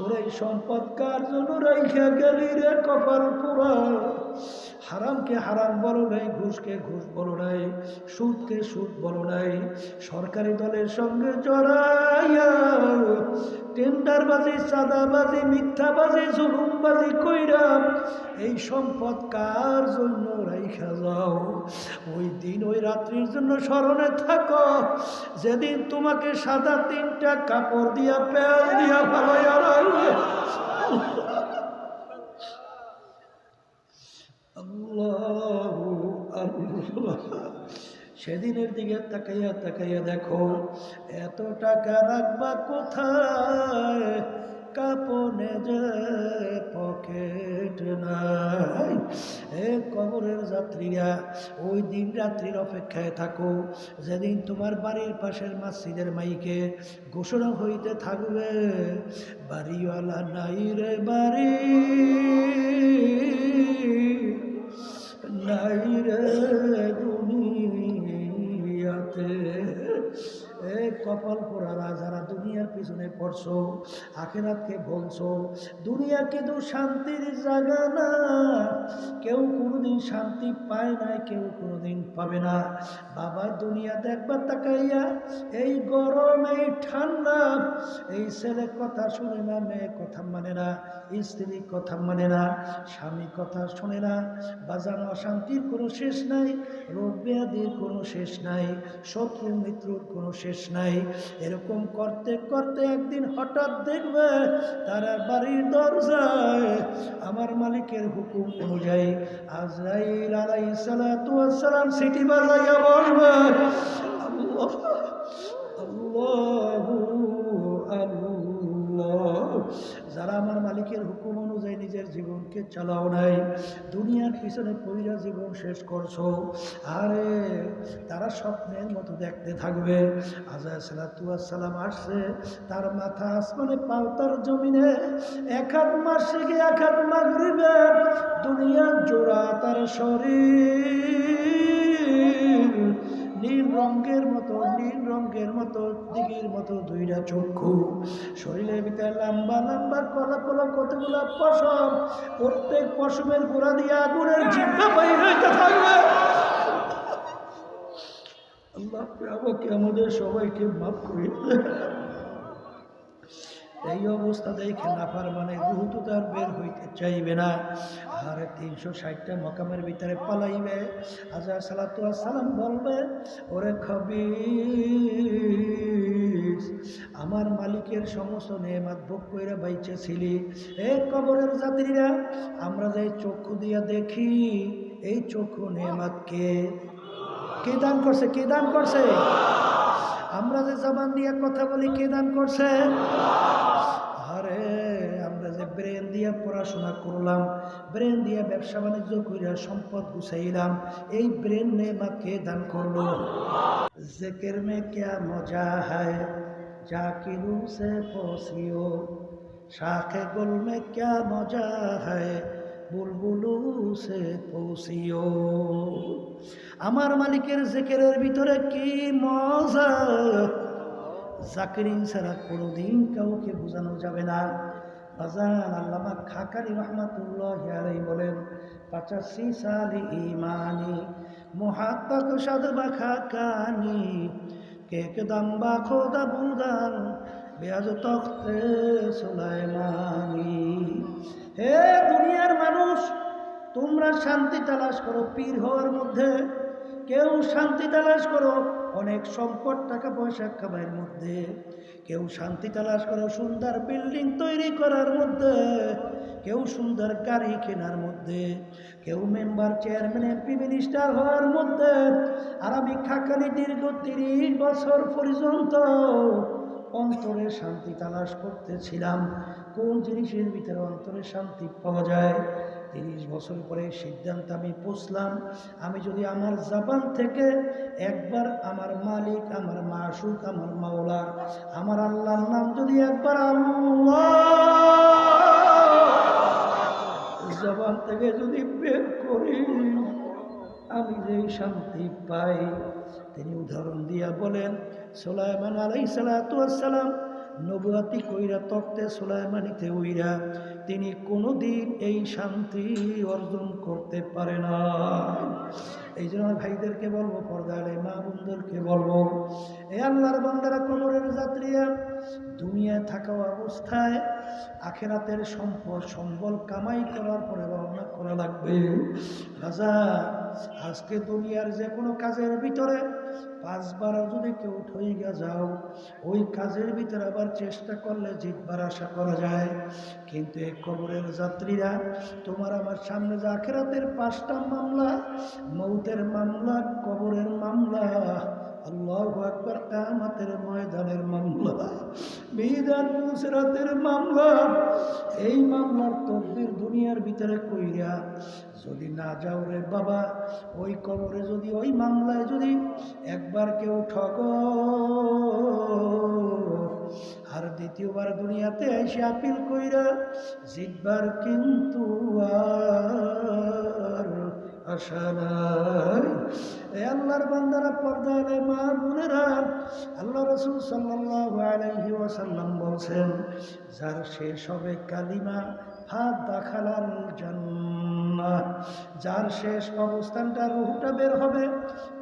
তোর এই সম্পদ কার জন্য রাইখা গেলি রে কপাল পুরা? হারামকে হারাম বলো নাই, ঘুষকে ঘুষ বলো নাই, সুদকে সুদ বলো নাই, সরকারি দলের সঙ্গে জড়াইয়া টেন্ডারবাজি, চাঁদাবাজি, মিথ্যাবাজি, জুলুমবাজি কইরা এই সম্পদ কার জন্য রাইখা যাও? ওই দিন, ওই রাত্রির জন্য স্মরণে থাকো, যেদিন তোমাকে সাদা তিনটা কাপড় দিয়া পেঁয়াজ দিয়া ভালো আল্লাহ আল্লাহ সেদিনের দিকে তাকাইয়া তাকাইয়া দেখো, এত টাকা রাখবা কোথায়? কাপনে যে পকেট নাই। এ কবরের যাত্রীরা, ওই দিন রাত্রির অপেক্ষায় থাকো। যেদিন তোমার বাড়ির পাশের মাসিদের মাইকে ঘোষণা হইতে থাকবে, বাড়িওয়ালা নাই রে বাড়ি। নাই রে দুনিয়াতে। এ কপাল পোড়ারা যারা দুনিয়ার পিছনে পড়ছো, আখেরাতকে বলছো দুনিয়া কিন্তু শান্তির জায়গা না। কেউ কোনোদিন শান্তি পায় না কেউ কোনোদিন পাবে না। বাবা দুনিয়া দেখবার তাকাইয়া এই গরম, এই ঠান্ডা, এই ছেলে কথা শুনে না মেয়ে কথা মানে না। স্ত্রী কথা মানে না, স্বামী কথা শোনে না, বাজানো অশান্তির কোনো শেষ নাই, রোগ ব্যাধির কোনো শেষ নাই, শত্রু মিত্রুর কোনো শেষ নাই। এরকম করতে করতে একদিন হঠাৎ দেখবে তারা বাড়ির দরজায় আমার মালিকের হুকুম অনুযায়ী সালাতু ওয়াস সালাম সিটি বাজাইয়া বলবে, আল্লাহ আল্লাহ আমার মালিকের হুকুম অনুযায়ী নিজের জীবনকে চালাও নাই। দুনিয়ার পিছনে পইরা জীবন শেষ করছ। আরে, তারা স্বপ্নের মতো দেখতে থাকবে। আজা সালাম আসছে। তার মাথা আসমানে পাও, তার জমিনে এক হাত মাসে গিয়ে এক হাত মাগরিবে। দুনিয়ার জোড়া তার শরীর। নীল রঙের মতো, নীল রঙের মতো, দিঘির মতো দুইটা চক্ষু। শরীরের ভিতরে লম্বা লম্বা, কলা কলা, কতগুলো পশম। প্রত্যেক পশমের গোড়া দিয়ে আগুনের জিব্বা বাইর থাকবে। আল্লাহ আমাদের সবাইকে মাফ করে। এই অবস্থা দেখে নাফার মানে রুহু তো তার বের হইতে চাইবে না, আর তিনশো ষাটটা মকামের ভিতরে পালাইবে। আজা সালাতু সালাম বলবে, ওরে খবি আমার মালিকের সমস্ত নেমাত ভোগ কইরা বাইচে ছিলি এ কবরের যাত্রীরা, আমরা যে চক্ষু দিয়া দেখি, এই চক্ষু নেমাতকে কে দান করছে? কে দান করছে? আমরা যে জবান দিয়ে কথা বলি কে দান করছে? আরে আমরা যে ব্রেন দিয়ে পড়াশোনা করলাম ব্রেন দিয়ে ব্যবসা বাণিজ্য করিয়া সম্পদ গুছাইলাম এই ব্রেন নেমা কে দান করল? জেকের মে ক্যা মজা है জাকিরু সে পসিও শাখে গুল মে ক্যা মজা है বুলবুলু সে পৌঁছিও। আমার মালিকের জেকেরের ভিতরে কি মজা? জাকিরিন ছাড়া কোনোদিন কাউকে বোঝানো যাবে না। বাজান আল্লামা খাকারি রহমাতুল্লাহ আলাই বলেন, পাচাশি সালি ইমানি মহাত্মক সাধবা খাকানি, কেক দাম বা খোদা বুদান, বেয়াজ তখতে সুলাইমানি। হে দুনিয়ার মানুষ, তোমরা শান্তি তালাশ করো পীর হওয়ার মধ্যে। কেউ শান্তি তালাশ করো অনেক সম্পদ, টাকা, পয়সা কামাইয়ের মধ্যে। কেউ শান্তি তালাশ করো সুন্দর বিল্ডিং তৈরি করার মধ্যে। কেউ সুন্দর গাড়ি কেনার মধ্যে। কেউ মেম্বার, চেয়ারম্যান, এমপি, মিনিস্টার হওয়ার মধ্যে। আর আমি খাকালি দীর্ঘ তিরিশ বছর পর্যন্ত অন্তরে শান্তি তালাশ করতেছিলাম। কোন জিনিসের ভিতরে অন্তরে শান্তি পাওয়া যায়? তিরিশ বছর পরে সিদ্ধান্ত আমি পুষলাম আমি যদি আমার জাপান থেকে একবার আমার মালিক, আমার মাসুক, আমার মাওলা, আমার আল্লাহর নাম যদি একবার জবান থেকে যদি বের করি, আমি যে শান্তি পাই। তিনি উদাহরণ দিয়া বলেন, সোলাইমান আলাই সালাম নবুয়াতি কইরা তক্তে সুলাইমানিতে উইরা তিনি কোনোদিন এই শান্তি অর্জন করতে পারে না। এই জন্য ভাইদেরকে বলব, পর্দারে মা বোনদেরকে বলব, এ আল্লাহর বান্দারা কবরের যাত্রীরা দুনিয়ায় থাকা অবস্থায় আখেরাতের সম্পদ, সম্বল কামাই করার পরে রওনা করা লাগবে। রাজা, আজকে দুনিয়ার যে কোনো কাজের ভিতরে পাঁচবার যদি কেউ ঠইগা যাও, ওই কাজের ভিতরে আবার চেষ্টা করলে জিতবার আশা করা যায়। কিন্তু এই কবরের যাত্রীরা, তোমার আমার সামনে যে আখেরাতের পাঁচটা মামলা, মৌতের মামলা, কবরের মামলা ময়দানের মামলা মামলা, এই মামলার তকদির দুনিয়ার ভিতরে কইরা যদি না যাও রে বাবা, ওই কবরে যদি, ওই মামলায় যদি একবার কেউ ঠগ। আর দ্বিতীয়বার দুনিয়াতে এসে আপিল কইরা জিতবার কিন্তু আর মা বলছেন, যার শেষ হবে কালিমা হাত দাখালাল জান্নাহ যার শেষ অবস্থানটা রুহটা বের হবে,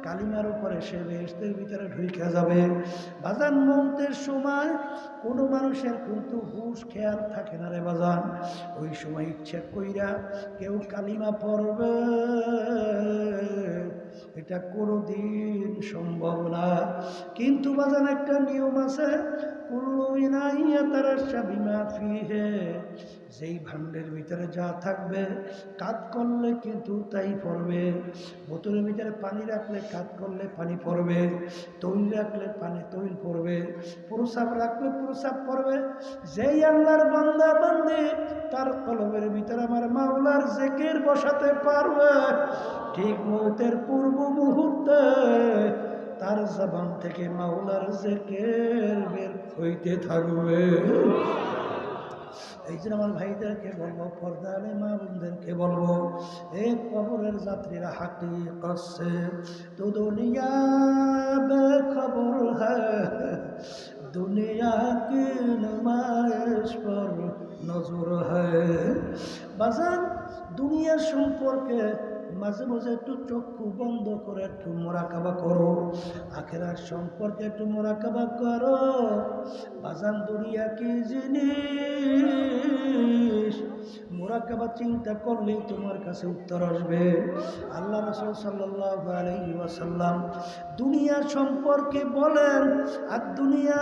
কালিমার উপরে সে বেহেশতের ভিতরে ঢুকে যাবে। বাজান মৌতের সময় কোনো মানুষের কিন্তু হুশ খেয়াল থাকে না রে বাজান। ওই সময় ইচ্ছে কইরা কেউ কালিমা পড়বে। এটা কোনোদিন সম্ভব না। কিন্তু বাজান একটা নিয়ম আছে যেই ভাণ্ডের ভিতরে যা থাকবে, কাত করলে কিন্তু তাই পড়বে। বোতলের ভিতরে পানি রাখলে কাত করলে পানি পড়বে। তৈল রাখলে পানি তৈল পড়বে। প্রসাব রাখলে প্রসাব পড়বে। যেই আল্লাহর বান্দা বান্দি, তার কলমের ভিতরে আমার মাওলার জেকের বসাতে পারবে। ঠিক মৌতের পূর্ব মুহূর্তে তার জবান থেকে মাওলার জেকের বের হইতে থাকবে। এই জন্য আমার ভাইদেরকে বলব পর্দালে মা বোনদেরকে বলব, এ কবরের যাত্রীরা হাঁটি করছে তো দুনিয়া বেখবর হ্যাঁ দুনিয়া কি নমায়েশ পর নজর হ্যাঁ। বাজান, দুনিয়া সম্পর্কে মাঝে মাঝে একটু চক্ষু বন্ধ করে একটু মোরাকাবা করো। আখেরার সম্পর্কে একটু মোরাকাবা করো। বাজান দুনিয়া কি জিনিস? মোরাকাবা চিন্তা করলেই তোমার কাছে উত্তর আসবে। আল্লাহ রসুল সাল্লাহ আলহি ওয়াসাল্লাম দুনিয়া সম্পর্কে বলেন, আর দুনিয়া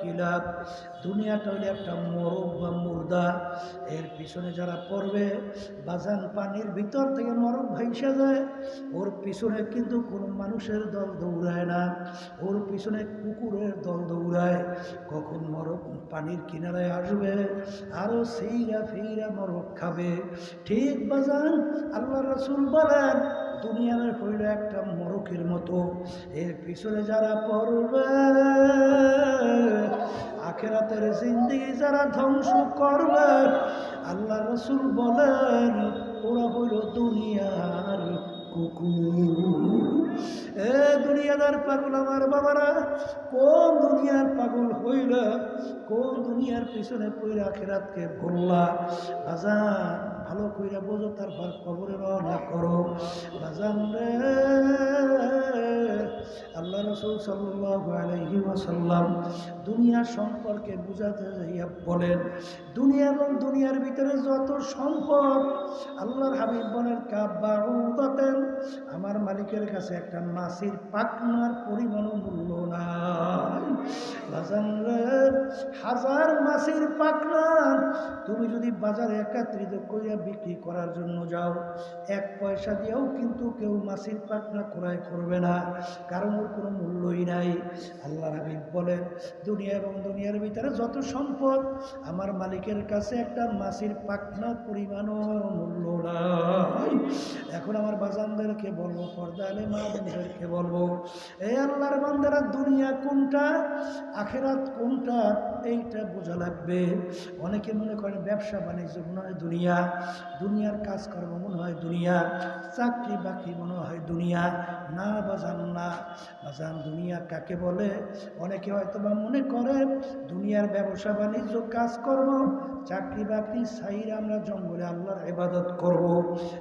কিলাব। দুনিয়াটা হইলে একটা মোরগ বা মুর্দা। এর পিছনে যারা পড়বে, বাজান পানির ভিতর থেকে মরক ভাইসা যায়। ওর পিছনে কিন্তু কোনো মানুষের দল দৌড়ায় না। ওর পিছনে কুকুরের দল দৌড়ায়। কখন মরক পানির কিনারায় আসবে আরও সেইরা ফেইরা মরক খাবে। ঠিক বাজান, আল্লাহ রসুল বলেন দুনিয়ার হইল একটা মরকের মতো। এর পিছনে যারা পড়বে, আখেরাতের জিন্দিগি যারা ধ্বংস করবে, আল্লাহ রসুল বলেন, ওরা হইল দুনিয়ার কুকুর। এ দুনিয়াদার পাগল আমার বাবারা, কোন দুনিয়ার পাগল হইল, কোন দুনিয়ার পিছনে পইরা আখেরাতকে ভরলা বাজান ভালো কইরা বোঝো তারপর কবরে রওনা করো। বাজান রে আল্লাহ রসুল আলহি ওয়াসাল্লাম দুনিয়া সম্পর্কে বুঝাতে যাইয়া বলেন, দুনিয়া এবং দুনিয়ার ভিতরে যত সম্পদ আল্লাহর হাবিব বলেন কাব্বাউদাতেন আমার মালিকের কাছে একটা মাসির পাকনার পরিমাণও মূল্য নাই। হাজার মাসির পাকনা তুমি যদি বাজারে একাত্রিত করিয়া বিক্রি করার জন্য যাও, এক পয়সা দিয়েও কিন্তু কেউ মাসির পাকনা ক্রয় করবে না। কারণ ওর কোনো মূল্যই নাই। আল্লাহ হাবিব বলেন দুনিয়া এবং দুনিয়ার ভিতরে যত সম্পদ, আমার মালিকের কাছে একটা মাসির পাকনা পরিমাণও মূল্য নাই। এখন আমার বাজানদেরকে বলব পর্দা আলে মা বোনদেরকে বলব এই আল্লাহর বান্দারা, দুনিয়া কোনটা, আখেরাত কোনটা এইটা বোঝা লাগবে। অনেকে মনে করেন ব্যবসা, বাণিজ্য মনে হয় দুনিয়া, দুনিয়ার কাজকর্ম মনে হয় দুনিয়া, চাকরি বাকরি মনে হয় দুনিয়া, না বাজান না। বাজান দুনিয়া কাকে বলে? অনেকে হয়তো বা মনে করে দুনিয়ার ব্যবসা, বাণিজ্য, কাজকর্ম, চাকরি বাকরি সাইর আমরা জঙ্গলে আল্লাহর ইবাদত করব।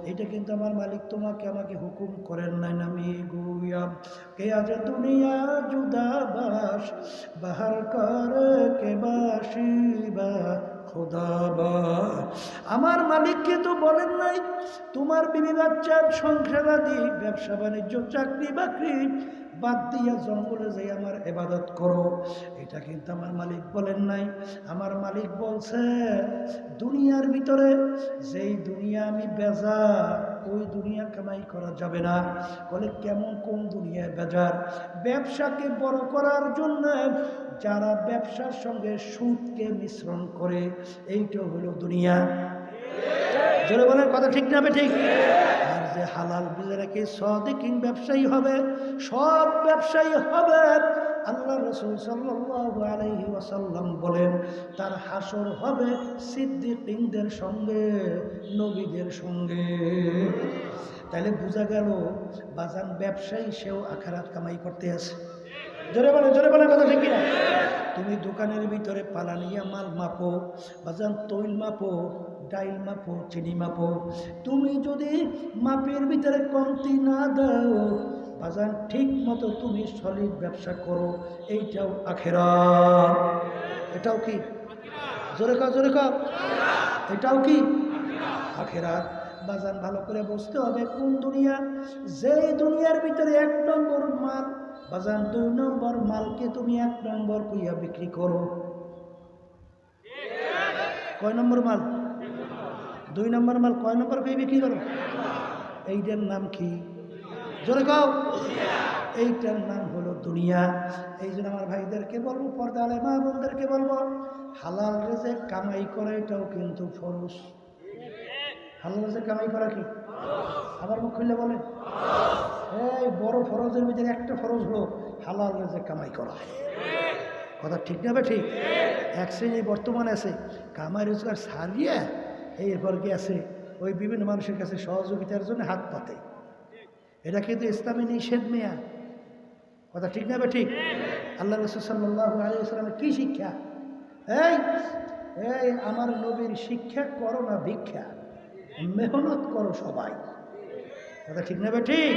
এটা কিন্তু আমার মালিক তোমাকে আমাকে হুকুম করেন নাই নামি গুয়াম কে আজ দুনিয়া জুদা বাস বাহার কর, কে বাসিবা খোদাবা আমার মালিককে তো বলেন নাই, তোমার বিবি বাচ্চার সংসারাদি, ব্যবসা বাণিজ্য, চাকরি বাকরি বাদ দিয়া জঙ্গলে যাই আমার এবাদত করো। এটা কিন্তু আমার মালিক বলেন নাই। আমার মালিক বলছে, দুনিয়ার ভিতরে যেই দুনিয়া আমি বেজা ওই দুনিয়া কামাই করা যাবে না। বলে, কেমন কোন দুনিয়ায় বেজার? ব্যবসাকে বড় করার জন্য যারা ব্যবসার সঙ্গে সুদকে মিশ্রণ করে এইটা হলো দুনিয়া। জোরে বলেন, কথা ঠিক না ঠিক আর যে হালাল বিজেরাকে সদিকিন ব্যবসায়ী হবে সব ব্যবসায়ী হবে। আল্লাহ রসুল ওয়াসাল্লাম বলেন, তার হাসর হবে সিদ্দিকিনদের সঙ্গে, নবীদের সঙ্গে। তাহলে বোঝা গেল, বাজান ব্যবসায়ী সেও আখারাত কামাই করতে আছে। তুমি দোকানের ভিতরে পালানিয়া মাল মাপো, বাজান তৈল মাপো, ডাইল মাপো, চিনি মাপো। তুমি যদি মাপের ভিতরে কমতি না দাও বাজান ঠিক মতো তুমি সলিড ব্যবসা করো, এইটাও আখেরা এটাও কি? জোরে কা জোরে কা এটাও কি? আখেরাত। বাজান ভালো করে বুঝতে হবে কোন দুনিয়া। যেই দুনিয়ার ভিতরে এক নম্বর মাল, বাজান দুই নম্বর মালকে তুমি এক নম্বর কইয়া বিক্রি করো। কয় নম্বর মাল? দুই নম্বর মাল কয় নম্বর কই বিক্রি করো? এইটার নাম কি? জোরে কাও। এইটার নাম হলো দুনিয়া। এই জন্য আমার ভাইদেরকে বলব, পর্দা আলে মা বোনদেরকে বলব, হালাল রেজে কামাই করা এটাও কিন্তু ফরস হালাল রেজে কামাই করা কি? আবার মুখ খুললে বলে এই বড় ফরজের ভিতরে একটা ফরজ হলো হালাল রেজে কামাই করা। কথা ঠিক না ঠিক? এক শ্রেণি বর্তমানে আছে, কামাই রোজগার সারিয়ে এরপর কি আছে, ওই বিভিন্ন মানুষের কাছে সহযোগিতার জন্য হাত পাতে। এটা কিন্তু ইসলামী নিষেধ মেয়া। কথা ঠিক না ঠিক? আল্লাহ রসুল সাল্লাহ আলিয়াল্লামের কী শিক্ষা? এই এই আমার নবীর শিক্ষা করো না ভিক্ষা, মেহনত করো সবাই। কথা ঠিক না ঠিক?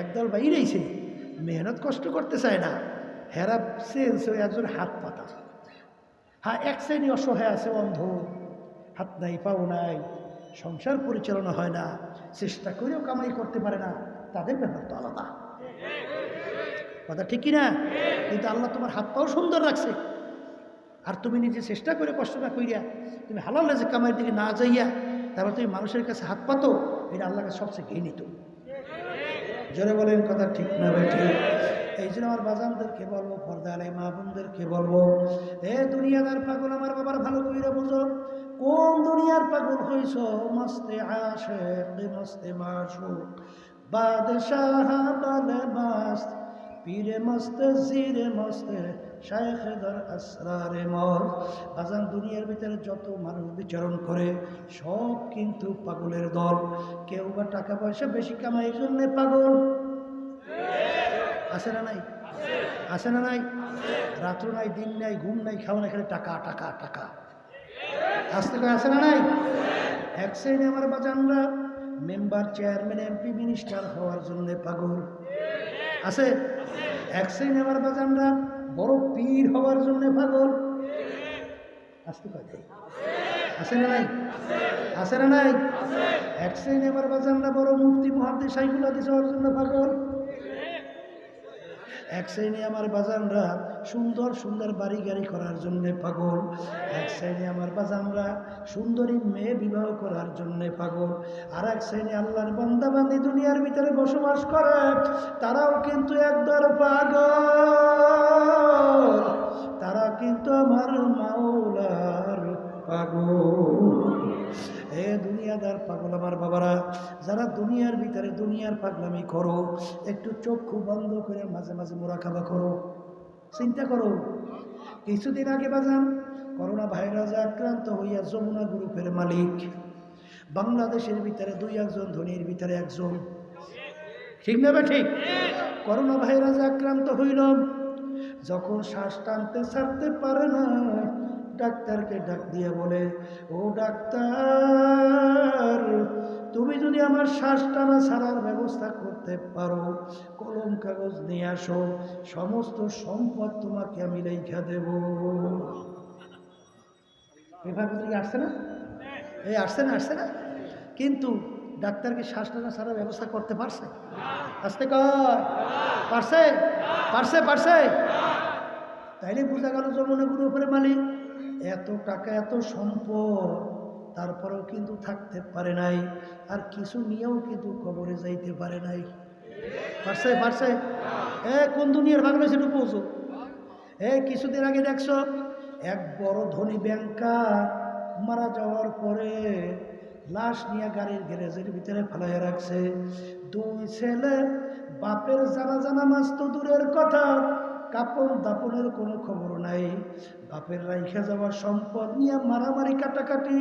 একদল বাইরেইছে মেহনত কষ্ট করতে চায় না হেরা সেন্স ওই একজন হাত পাতা। হ্যাঁ এক শ্রেণি অসহায় আছে, অন্ধ, হাত নাই, পাও নাই। সংসার পরিচালনা হয় না, চেষ্টা করেও কামাই করতে পারে না, তাদের ব্যাপার তো আলাদা। কথা ঠিক কি না কিন্তু আল্লাহ তোমার হাত পাও সুন্দর রাখছে। আর তুমি নিজে চেষ্টা করে কষ্ট না করিয়া তুমি হালাল যে কামাইয়ের দিকে না যাইয়া, তারপর তুমি মানুষের কাছে হাত পাতো, এটা আল্লাহকে সবচেয়ে ঘৃণিত। জোরে বলেন কথা ঠিক না ঠিক। এই জন্য আমার বাজানদেরকে বলব পর্দা আলাই মা বোনদেরকে বলব, এ দুনিয়াদার পাগল আমার বাবার ভালো কইরা বুঝো কোন দুনিয়ার পাগল হইছ? মস্তে আসে মস্তে মাসুক বাদশাহ বালে মাস্ত। পীরে মস্তে, জিরে মস্তে। আসরারে আজান দুনিয়ার ভিতরে যত মানুষ বিচরণ করে, সব কিন্তু পাগলের দল। কেউ বা টাকা পয়সা বেশি কামাই জন্য পাগল। আছে না নাই? আছে না নাই? রাত্র নাই, দিন নাই, ঘুম নাই খাওয়া নাই, খালি টাকা টাকা টাকা। আসতে করে আছে না নাই? এক শ্রেণি আমার বাজানরা মেম্বার, চেয়ারম্যান, এমপি, মিনিস্টার হওয়ার জন্য পাগল। আছে? এক শ্রেণি আমার বাজানরা বড় পীর হওয়ার জন্য পাগল। আসতে পারে আছে না নাই? আছে না নাই? এক শ্রেণি আমার বাজানরা বড় মুক্তি মহাদ্দি সাইকুল হাদিস হওয়ার জন্য পাগল। এক শ্রেণি আমার বাজানরা সুন্দর সুন্দর বাড়ি গাড়ি করার জন্য পাগল। এক শ্রেণি আমার বাজানরা সুন্দরী মেয়ে বিবাহ করার জন্য পাগল। আর এক শ্রেণি আল্লাহর বান্দাবান্দি দুনিয়ার ভিতরে বসবাস করে, তারাও কিন্তু একদর পাগল। তারা কিন্তু আমার মাওলার পাগল। এ দুনিয়াদার পাগল আমার বাবারা, যারা দুনিয়ার ভিতরে দুনিয়ার পাগলামি করো, একটু চক্ষু বন্ধ করে মাঝে মাঝে মোরা খাবা করো। চিন্তা করো, কিছুদিন আগে বাজান করোনা ভাইরাসে আক্রান্ত হইয়া যমুনা গ্রুপের মালিক, বাংলাদেশের ভিতরে দুই একজন, ধনীর ভিতরে একজন। ঠিক নেবে ঠিক করোনা ভাইরাসে আক্রান্ত হইল, যখন শ্বাস টানতে ছাড়তে পারে না ডাক্তারকে ডাক দিয়ে বলে, ও ডাক্তার, তুমি যদি আমার শ্বাস টানা ছাড়ার ব্যবস্থা করতে পারো, কলম কাগজ নিয়ে আসো, সমস্ত সম্পদ তোমাকে আমি রেখা দেব। পেপার কি আসছে না? এই আসছে না আসছে না? কিন্তু ডাক্তারকে শ্বাস টানা ছাড়ার ব্যবস্থা করতে পারছে? আসতে কয় পারছে? পারছে পারছে? তাইলে বোঝা গেল যমুনা গ্রুপের মালিক। এত টাকা, এত সম্পদ, তারপরেও কিন্তু থাকতে পারে নাই। আর কিছু নিয়েও কিন্তু কবরে যাইতে পারে নাই। পারছে পারছে? এ, কোন দুনিয়ার বাংলাদেশ একটু পৌঁছো এ, কিছুদিন আগে দেখছ, এক বড় ধনী ব্যাংকার মারা যাওয়ার পরে লাশ নিয়ে গাড়ির গ্যারেজের ভিতরে ফেলাইয়া রাখছে। দুই ছেলে, বাপের জানা জানা মাস তো দূরের কথা কাপড় দাপনের কোনো খবর নাই। বাপের রাইখা যাওয়ার সম্পদ নিয়ে মারামারি কাটাকাটি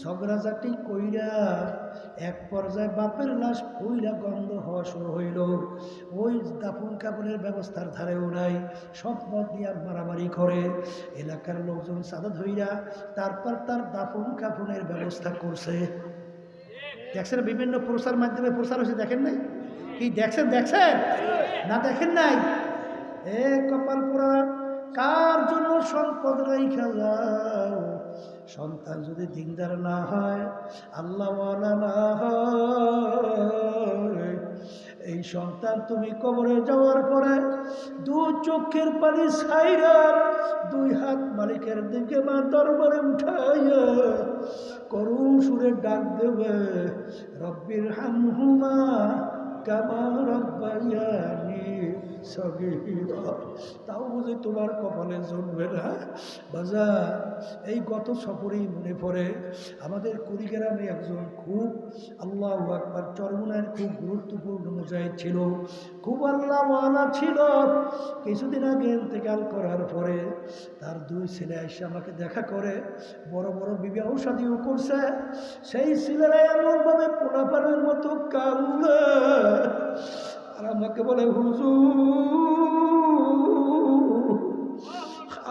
ঝগড়াঝাটি কইরা এক পর্যায়ে বাপের লাশ কইরা গন্ধ হওয়া শুরু হইল। ওই দাফন কাপড়ের ব্যবস্থার ধারেও নাই সম্পদ নিয়ে মারামারি করে। এলাকার লোকজন সাদা ধইরা তারপর তার দাফন কাপড়ের ব্যবস্থা করছে। দেখছেন বিভিন্ন প্রচার মাধ্যমে প্রচার হয়েছে, দেখেন নাই? কি দেখছেন দেখছেন? না দেখেন নাই? এ কপাল পোড়া, কার জন্য সম্পদ রেখা যাও? সন্তান যদি দিনদার না হয় আল্লাহ না হয়। এই সন্তান তুমি কবরে যাওয়ার পরে দু চোখের পানি ছাইরা দুই হাত মালিকের দিকে মা দরবারে উঠাইয়া করুণ সুরে ডাক দেবে, রব্বির হামহুমা কামা রব্বাইয়ানি তাও বুঝি তোমার কপালে জমবে না? বাজা, এই গত সফরেই মনে পড়ে, আমাদের কুড়িগ্রামে একজন খুব আল্লাহ আকবার চরমনায়ের খুব গুরুত্বপূর্ণ মুজাহিদ ছিল। খুব আল্লাহওয়ালা ছিল। কিছুদিন আগে ইন্তেকাল করার পরে তার দুই ছেলে এসে আমাকে দেখা করে, বড় বড় বিবাহ শাদীও করছে। সেই ছেলেরা এমনভাবে পোড়াপানের মতো কান্দে আর আমাকে বলে হুজু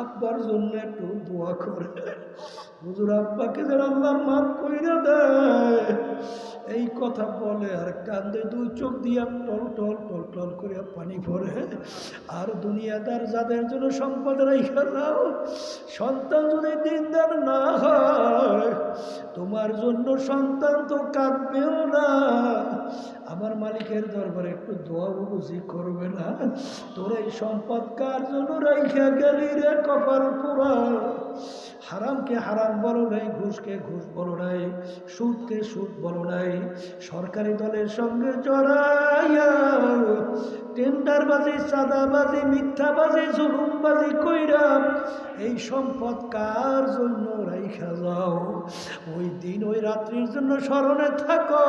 আব্বার জন্য একটু দোয়া করে। হুজুর আব্বাকে যেন আল্লাহ মাফ কইরা দেয়। এই কথা বলে আর কান্দে, দুই চোখ দিয়া টল টল টল টল করে পানি পড়ে আর দুনিয়াদার যাদের জন্য সম্পদ রেখে দাও, সন্তান যদি দিনদার না হয়, তোমার জন্য সন্তান তো কাঁদবেও না। আমার মালিকের দরবারে একটু দোয়া বুঝি করবে না। তোর এই সম্পদ কার জন্য রাইখা গেলি রে কপাল পুরা হারামকে হারাম বলো নাই, ঘুষকে ঘুষ বলো নাই, সুদকে সুদ বলো নাই, সরকারি দলের সঙ্গে জড়াইয়া টেন্ডারবাজি, চাঁদাবাজি, মিথ্যাবাজি, জুলুমবাজি কইরা এই সম্পদ কার জন্য রাইখা যাও? ওই দিন, ওই রাত্রির জন্য স্মরণে থাকো,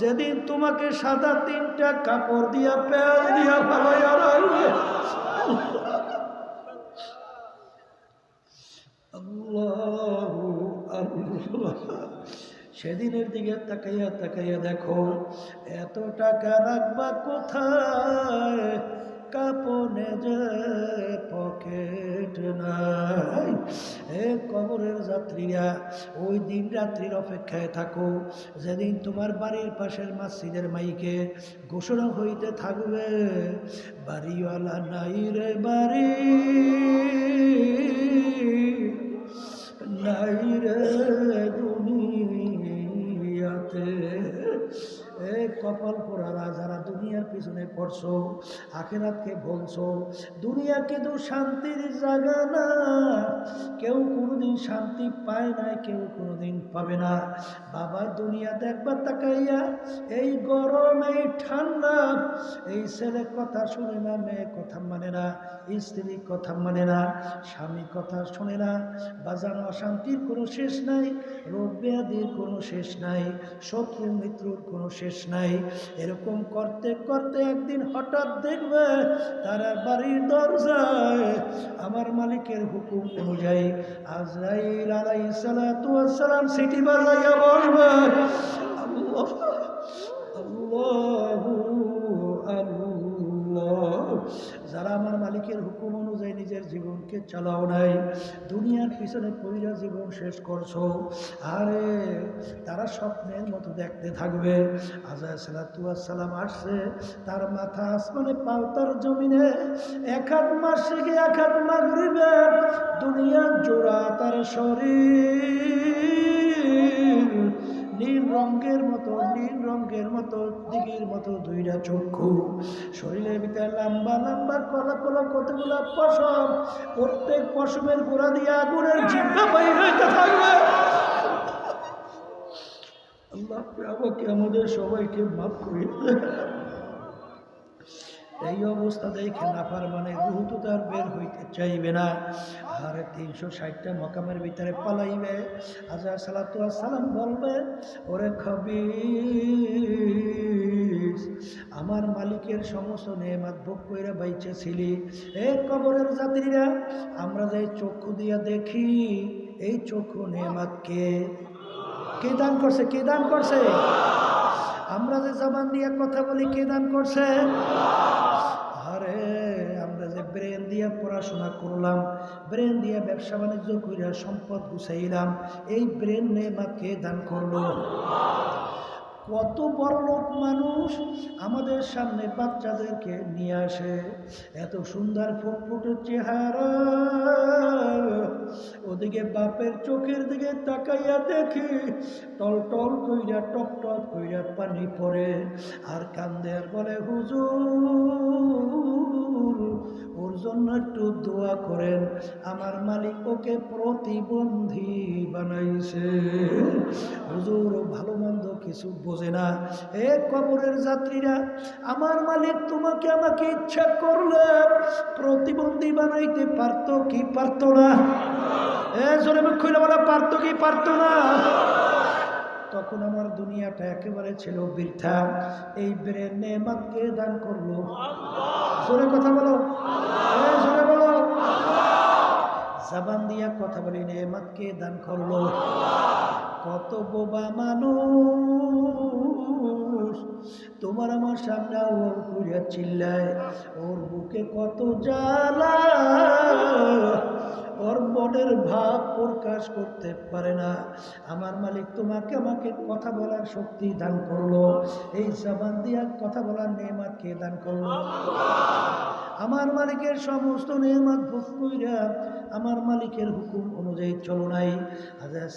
যেদিন তোমাকে সাদা তিনটা কাপড় দিয়া পেঁয়াজ দিয়া ভালো আল্লাহ সেদিনের দিকে তাকাইয়া তাকাইয়া দেখো, এত টাকা রাখবা কোথায়? কাপনে যে পকেট নাই। এ কবরের যাত্রীরা, ওই দিন রাত্রির অপেক্ষায় থাকো। যেদিন তোমার বাড়ির পাশের মাসিদের মাইকে ঘোষণা হইতে থাকবে, বাড়িওয়ালা নাই রে বাড়ি, নাই রে দুনিয়াতে এ কপাল পোড়ারা যারা দুনিয়ার পিছনে পড়ছো, আখেরাতকে বলছো দুনিয়া কিন্তু শান্তির জায়গা না। কেউ কোনোদিন শান্তি পায় নাই কেউ কোনোদিন পাবে না। বাবা দুনিয়া দেখবা তাকাইয়া এই গরম, এই ঠান্ডা, এই ছেলে কথা শুনে না, মেয়ে কথা মানে না, স্ত্রী কথা মানে না, স্বামী কথা শুনে না। বাজানো অশান্তির কোনো শেষ নাই, রোগ ব্যাধির কোনো শেষ নাই শত্রু মিত্রুর কোনো শেষ নাই। এরকম করতে করতে একদিন হঠাৎ দেখবে তারা বাড়ির দরজায় আমার মালিকের হুকুম অনুযায়ী আজরাইল আলাই সালাম সিটি বাজাইয়া আল্লাহ আল্লাহু, আল্লাহ যারা আমার মালিকের হুকুম অনুযায়ী নিজের জীবনকে চালাও নাই। দুনিয়ার পিছনে পইরা জীবন শেষ করছ। আরে, তারা স্বপ্নের মতো দেখতে থাকবে। আজা সালাম আসছে। তার মাথা আসমানে পাও, তার জমিনে এক হাত মাসে গিয়ে এক হাত মাগরিবে দুনিয়ার জোড়া তার শরীর। নীল রঙের মতো, নীল রঙের মতো, দিঘির মতো দুইটা চক্ষু শরীরের ভিতরে লম্বা লম্বা, কলা কলা, কতগুলা পশম, প্রত্যেক পশমের গোড়া দিয়ে আগুনের জিভা বাইর হইতে থাকবে আল্লাহ আমাদের সবাইকে মাফ করে। এই অবস্থা দেখে নাফার মানে রুহু তো তার বের হইতে চাইবে না, আর তিনশো ষাটটা মকামের ভিতরে পালাইবে। আজা সালাতু সালাম বলবে, ওরে খবি আমার মালিকের সমস্ত নেমাত ভোগ কইরা বাইচে ছিলি এ কবরের যাত্রীরা, আমরা যে চক্ষু দিয়া দেখি, এই চক্ষু নেমাত কে? কে দান করছে? কে দান করছে? আমরা যে জবান দিয়ে কথা বলি, কে দান করছে? আরে, আমরা যে ব্রেন দিয়ে পড়াশোনা করলাম, ব্রেন দিয়ে ব্যবসা বাণিজ্য করিয়া সম্পদ গুছাইলাম, এই ব্রেন নেমা কে দান করল? কত বড় লোক মানুষ আমাদের সামনে বাচ্চাদেরকে নিয়ে আসে। এত সুন্দর ফুটফুটে চেহারা। ওদিকে বাপের চোখের দিকে তাকাইয়া দেখি, টল টল কইরা টপ টপ কইরা পানি পড়ে আর কান্দে আর বলে, হুজুর, ওর জন্য একটু দোয়া করেন। আমার মালিক ওকে প্রতিবন্ধী বানাইছে। হুজুর, ভালো মন্দ কিছু বোঝে না। এ কবরের যাত্রীরা, আমার মালিক তোমাকে আমাকে ইচ্ছা করলে প্রতিবন্ধী বানাইতে পারতো কি পারতো না? এ জোরে খুলে বলা, পারতো কি পারতো না? তখন আমার দুনিয়াটা একেবারে ছিল বৃথা। এই ব্রেন নেমাতকে দান করল। জোরে কথা বলো। জোরে বলো। জাবান দিয়া কথা বলি, নেমাতকে দান করল। কত বোবা মানুষ। তোমার আমার সামনে ওর করিয়া চিল্লায়, ওর বুকে কত জ্বালা। ওর মনের ভাব প্রকাশ করতে পারে না। আমার মালিক তোমাকে আমাকে কথা বলার শক্তি দান করল। এই জবান দিয়া কথা বলার নেমাত কে দান করল? আমার মালিকের সমস্ত নেমাত ভোগ কইরা আমার মালিকের হুকুম অনুযায়ী চলো নাই। হাজার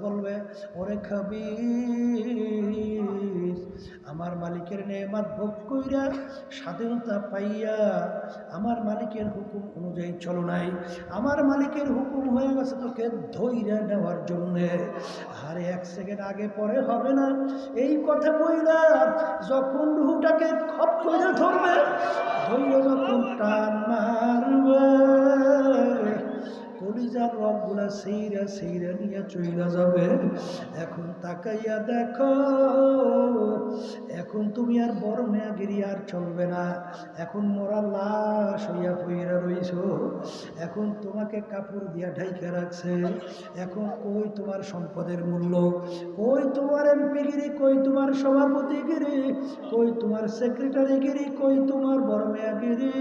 বলবে, ওরে খাবি আমার মালিকের নেমাত ভোগ কইরা স্বাধীনতা পাইয়া আমার মালিকের হুকুম অনুযায়ী চলো নাই। আমার মালিকের হুকুম হয়ে গেছে তোকে ধৈর্য নেওয়ার জন্যে। আর এক সেকেন্ড আগে পরে হবে না। এই কথা বইলা যখন রুহুটাকে খপ করে ধরবে ধৈর্য যখন টান মারবে কলিজার রবগুলা সেইরা সেইরা নিয়ে চইলা যাবে। এখন তাকাইয়া দেখো, এখন তুমি আর বড় মেয়াগিরি আর চলবে না। এখন মোরা লাশ হইয়া পইরা রইছ। এখন তোমাকে কাপড় দিয়া ঢাইকে রাখছে। এখন কই তোমার সম্পদের মূল্য? কই তোমার এমপিগিরি? কই তোমার সভাপতিগিরি? কই তোমার সেক্রেটারিগিরি? কই তোমার বড় মেয়াগিরি?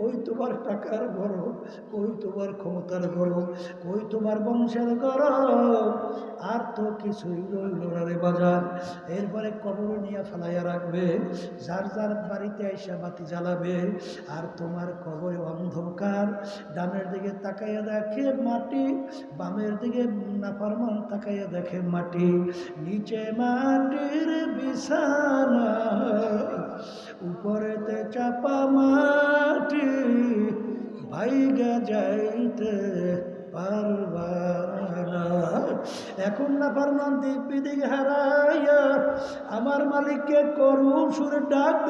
কই তোমার টাকার গরম? কই তোমার ক্ষমতার গরম? কই তোমার বংশের গরম? আর তো কিছুই রইল রে বাজার। এরপরে কবর নিয়ে ফেলাইয়া রাখবে, যার যার বাড়িতে আইসা বাতি জ্বালাবে, আর তোমার কবরে অন্ধকার। ডানের দিকে তাকাইয়া দেখে মাটি, বামের দিকে নাফরমান তাকাইয়া দেখে মাটি। নিচে মাটির বিছানা। উপরেতে চাপা মাটি, ভাইগা যাইতে পারবা এখন না ফারমান দিক বিদিক হারাইয়া আমার মালিককে করুণ সুরে ডাক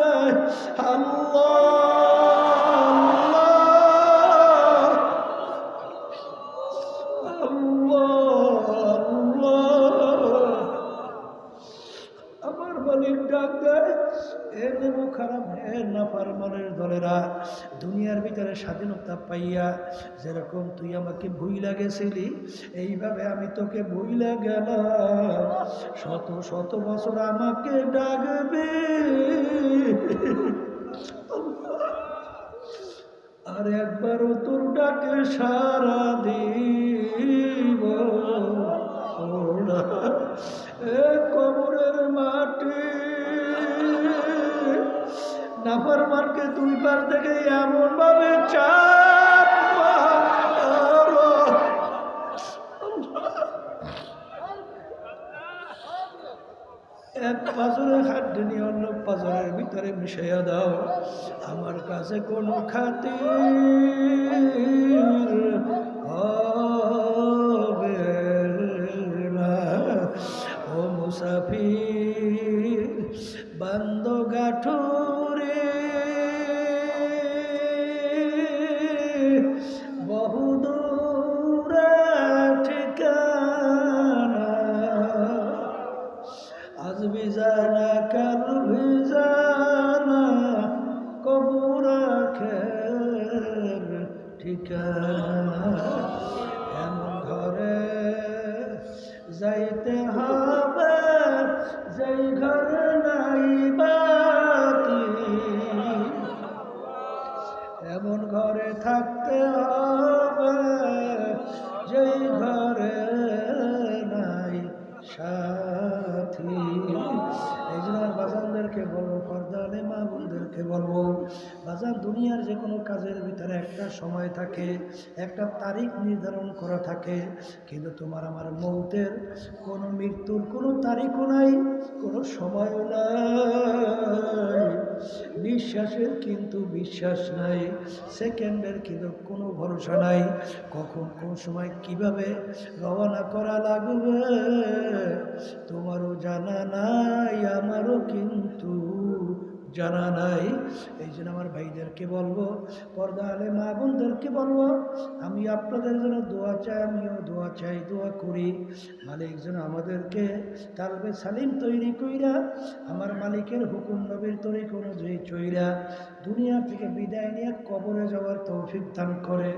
আমার মালিক ডাক দেয় এ দেব খারাপ হে না ফারমানের দলেরা। দুনিয়ার ভিতরে স্বাধীনতা পাইয়া যেরকম তুই আমাকে ভুইলা গেছিলি, এইভাবে আমি তোকে ভুইলা গেলাম। শত শত বছর আমাকে ডাকবে। আর একবারও তোর ডাকে সারা দিব। কবরের মাটি নাফার মারকে দুই পার থেকে এমন ভাবে চাপ এক পাজরের খাদ্য নিয়ে অন্য পাজরের ভিতরে মিশাইয়া দাও। আমার কাছে কোনো খাতির হবে বোনদেরকে বলব, বাজার দুনিয়ার যে কোনো কাজের ভিতরে একটা সময় থাকে, একটা তারিখ নির্ধারণ করা থাকে, কিন্তু তোমার আমার মৌতের কোনো মৃত্যুর কোনো তারিখও নাই, কোনো সময়ও নাই। বিশ্বাসের কিন্তু বিশ্বাস নাই, সেকেন্ডের কিন্তু কোনো ভরসা নাই, কখন কোন সময় কীভাবে রওনা করা লাগবে, তোমারও জানা নাই, আমারও কিন্তু জানা নাই। এই জন্য আমার ভাইদেরকে বলব, পর্দা আলে মা বোনদেরকে বলব, আমি আপনাদের জন্য দোয়া চাই, আমিও দোয়া চাই, দোয়া করি। মালিক যেন আমাদেরকে তালবে সালিম তৈরি কইরা, আমার মালিকের হুকুম নবীর তৈরি কোনো যে চইরা, দুনিয়া থেকে বিদায় নিয়ে কবরে যাওয়ার তৌফিক দান করে।